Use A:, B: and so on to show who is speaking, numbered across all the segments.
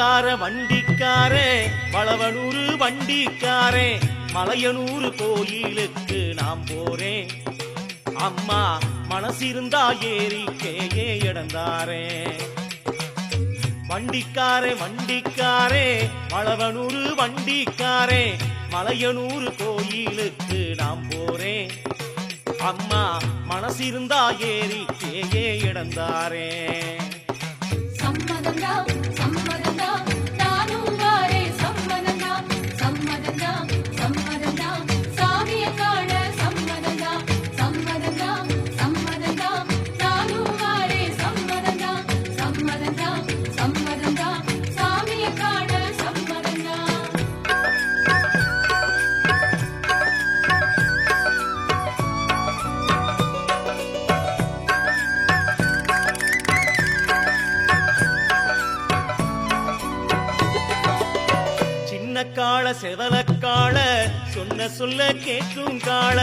A: வண்டிக்கார வண்டிக்காரே வளவனூரு வண்டிக்காரே மலையனூர் கோயிலுக்கு நாம் போறேன். அம்மா மனசிருந்தா ஏறிக்கேயே இடந்தாரே. வண்டிக்காரே வண்டிக்காரே மளவனூரு வண்டிக்காரே மலையனூர் கோயிலுக்கு நாம் போறேன். அம்மா மனசிருந்தா ஏறிக்கேயே இடந்தாரே.
B: சம்மதம் சம்மதம்
A: சொன்ன சொல்ல கேட்கும் காள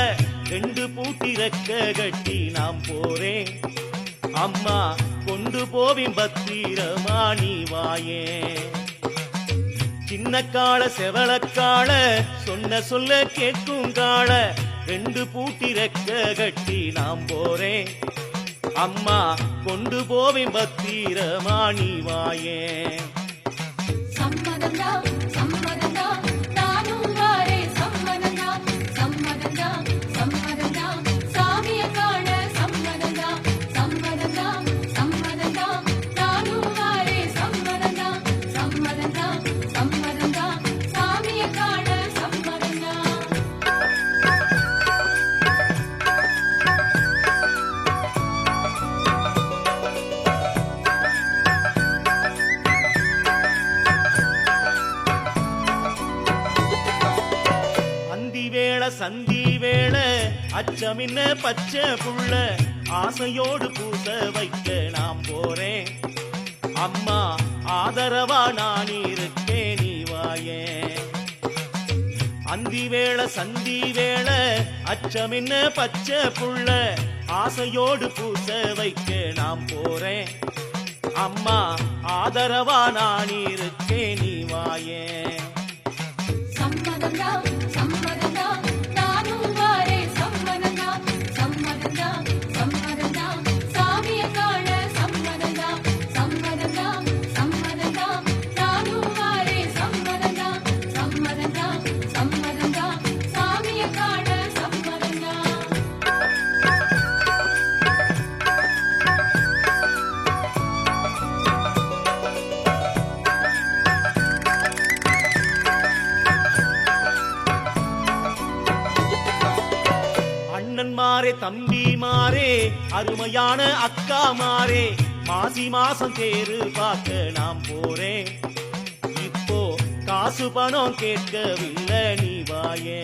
A: ரெண்டு பூட்டிரக்க கட்டி நாம் போறேன். அம்மா கொண்டு போவின் பத்திரமா நீ வாயே. சின்ன கால செவளக்கால சொன்ன சொல்ல கேட்கும் காள ரெண்டு பூட்டிரக்க கட்டி நாம் போறேன். அம்மா கொண்டு போவின் பத்திரமா நீ வாயே.
B: சம்மதம் சம்மதந்தா
A: அச்சமின்ன பச்சை புள்ள ஆசையோடு பூச வைக்க நாம் போறேன். அம்மா ஆதரவா நான் இருக்கேன் நீ வாயே. அந்தி வேளை சந்தி வேளை அச்சமின்ன பச்சை புள்ள ஆசையோடு பூச வைக்க நாம் போறேன். அம்மா ஆதரவா நான் இருக்கேன் நீ வாயே. சம்மதம் சம்மதம் அருமையான அக்கா மாறே மாசி மாசம் தேரு பார்க்க நாம் போறேன். இப்போ காசு பணம் கேட்கவில்லை நீ வாயே.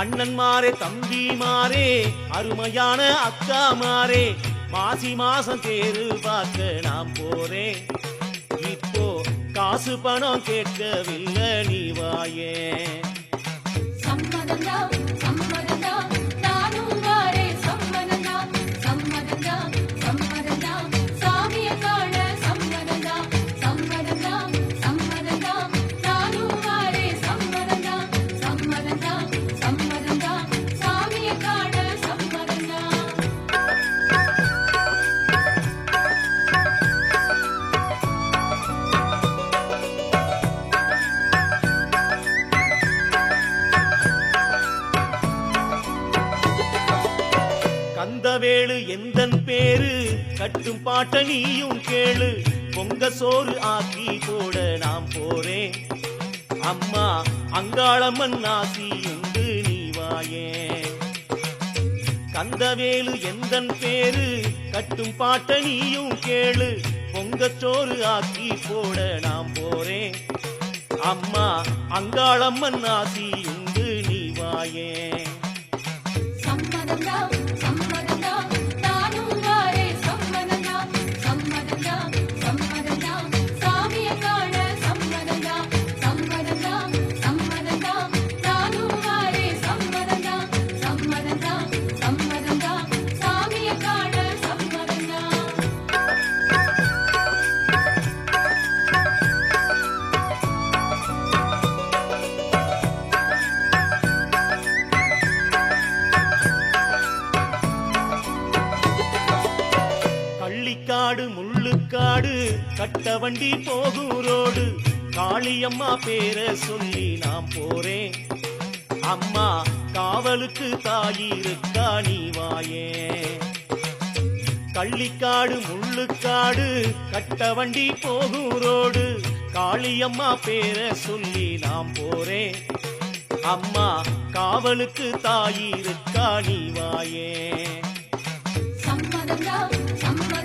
A: அண்ணன் மாறே தம்பி மாறே அருமையான அக்கா மாறே மாசி மாசம் தேரு பார்க்க நாம் போறேன். இப்போ காசு பணம் கேட்கவில்லை நீ வாயே.
B: சம்மதம் சம்மதந்தா
A: கட்டும் பாட்ட நீயும் கேளு. பொங்க சோறு ஆக்கி போட நாம் போறேன். அம்மா அங்காளம்மன் ஆசி உண்டு நீ வாயே. கந்தவேலு எந்தன் பேரு? கட்டும் பாட்ட நீயும் கேளு. பொங்க சோறு ஆக்கி போட நாம் போறேன். அம்மா அங்காளம்மன் ஆசி உண்டு நீ வாயே. சம்மதம் வண்டி போகும் ரோடு காளியம்மா பேர சொல்லி நான் போறேன். அம்மா காவலுக்கு தாயிருக்கா நீ வாயே? கள்ளிக்காடு முள்ளுக்காடு கட்ட வண்டி போகும் காளியம்மா பேர சொல்லி நாம் போறேன். அம்மா காவலுக்கு தாயிருக்கா நீ வாயே? சம்மதம்.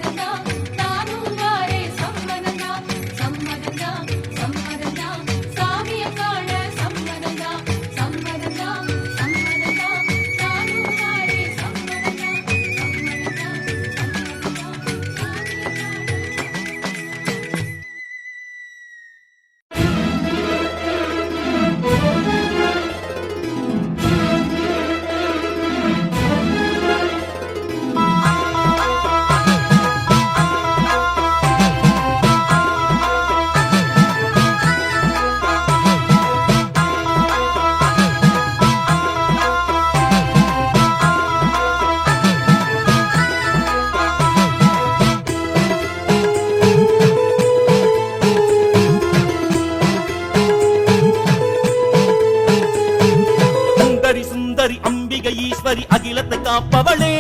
A: அம்பிகை ஈஸ்வரி அகிலத்தை காப்பவளே.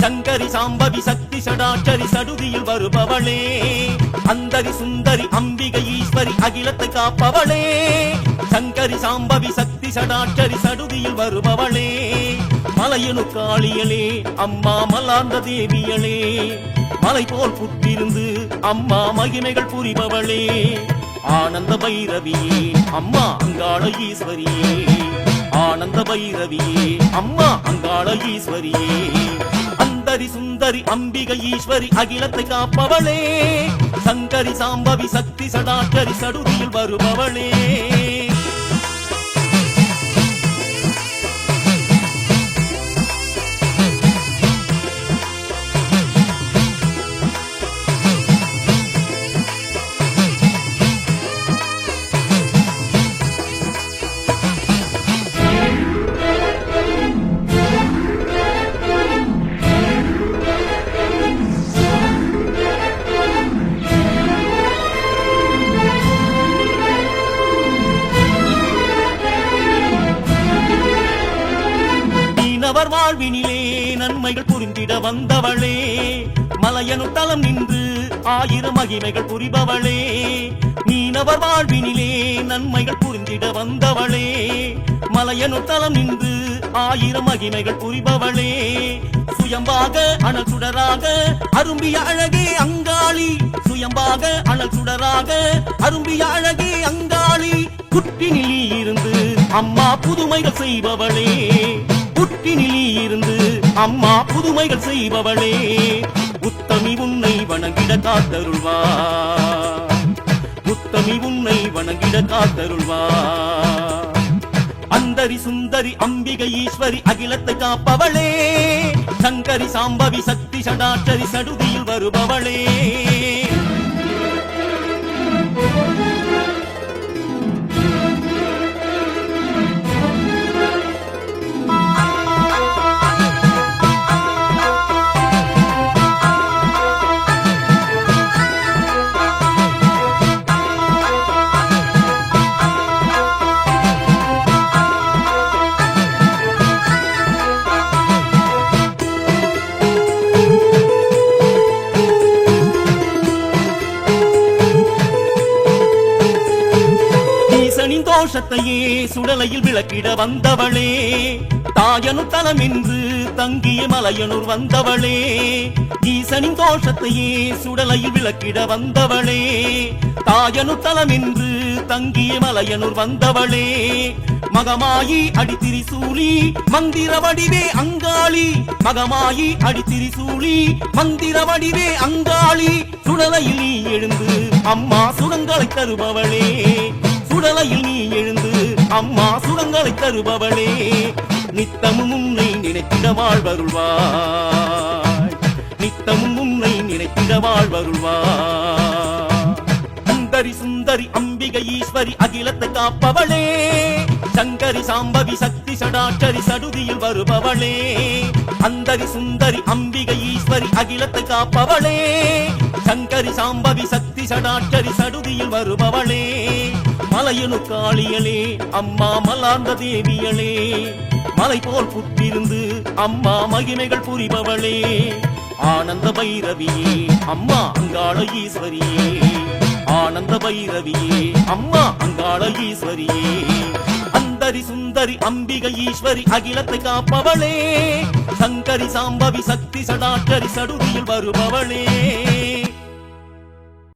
A: சங்கரி சாம்பவி சக்தி சடாச்சரி சடுதியில் வருபவளே. அந்தரி சுந்தரி அம்பிகை ஈஸ்வரி அகிலத்தை காப்பவளே. சங்கரி சாம்பவி சக்தி சடாச்சரி சடுதியில் வருபவளே. மலையனு காளியலே அம்மா மலார்ந்த தேவியலே மலை போல் புட்டிருந்து அம்மா மகிமைகள் புரிபவளே. ஆனந்த பைரவியே அம்மா அங்காள ஈஸ்வரியே. ஆனந்த பைரவியே அம்மா அங்காள ஈஸ்வரியே. அந்தரி சுந்தரி அம்பிகை ஈஸ்வரி அகிலத்தை காப்பவளே. சங்கரி சாம்பவி சக்தி சடாச்சரி சடுதியில் வருபவளே. நன்மைகள் வந்தவளே. மலையனு தலம் நின்று ஆயிரம் மகிமைகள் புரிபவளே. மீனவர் வாழ்வினிலே நன்மைகள் புரிந்திட வந்தவளே. மலையனு தலம் நின்று ஆயிரம் மகிமைகள் புரிபவளே. சுயம்பாக அனல் சுடராக அரும்பிய அழகே அங்காளி. சுயம்பாக அனல் சுடராக அரும்பிய அழகே அங்காளி. குட்டினிலி இருந்து அம்மா புதுமைகள் செய்பவளே. புட்டினிலி இருந்து அம்மா புதுமைகள் செய்பவளே உத்தமி உன்னை வணங்கிட காத்தருள்வா உத்தமி உன்னை வணங்கிட காத்தருள்வா அந்தரி சுந்தரி அம்பிகை ஈஸ்வரி அகிலத்தை காப்பவளே சங்கரி சாம்பவி சக்தி சடாச்சரி சடுதியில் வருபவளே. ஈசனின் சுடலையில் விளக்கிட வந்தவளே. தாயனு தலம் தங்கிய மலையனூர் வந்தவளே. ஈசனின் தோஷத்தையே சுடலையில் விளக்கிட வந்தவளே. தாயனு தலம் தங்கிய மலையனூர் வந்தவளே. மகமாயி அடித்திரி சூழி மந்திர வடிவே அங்காளி. மகமாயி அடித்திரி சூழி மந்திர வடிவே அங்காளி. சுடலையில் எழுந்து அம்மா சுடங்களை தருபவளே. சுடலையில் நீ எழுந்து அம்மா சுடங்களை தருபவளே நித்தமும் உன்னை நினைத்திட வாழ்வருள்வாய். நித்தமும் உன்னை நினைத்திட வாழ்வருள்வாய். சுந்தரி சுந்தரி அம்பிகை ஈஸ்வரி அகிலத்தை காப்பவளே சங்கரி சாம்பவி சக்தி சடாட்சரி சடுதியில் வருபவளே அந்தரி சுந்தரி அம்பிகை ஈஸ்வரி அகிலத்தை காப்பவளே சங்கரி சாம்பவி சக்தி சடாட்சரி சடுதியில் வருபவளே மலையனு காளியலே அம்மா மலார்ந்த தேவியலே மலை போல் புத்திருந்து அம்மா மகிமைகள் புரிபவளே. ஆனந்த பைரவியே அம்மா அங்காள ஈஸ்வரியே. ஆனந்த பைரவியே அம்மா அங்காள ஈஸ்வரியே. அந்தரி சுந்தரி அம்பிகை ஈஸ்வரி அகிலத்தை காப்பவளே. சங்கரி சாம்பவி சக்தி சடாட்சரி சடுதியில் வருபவளே.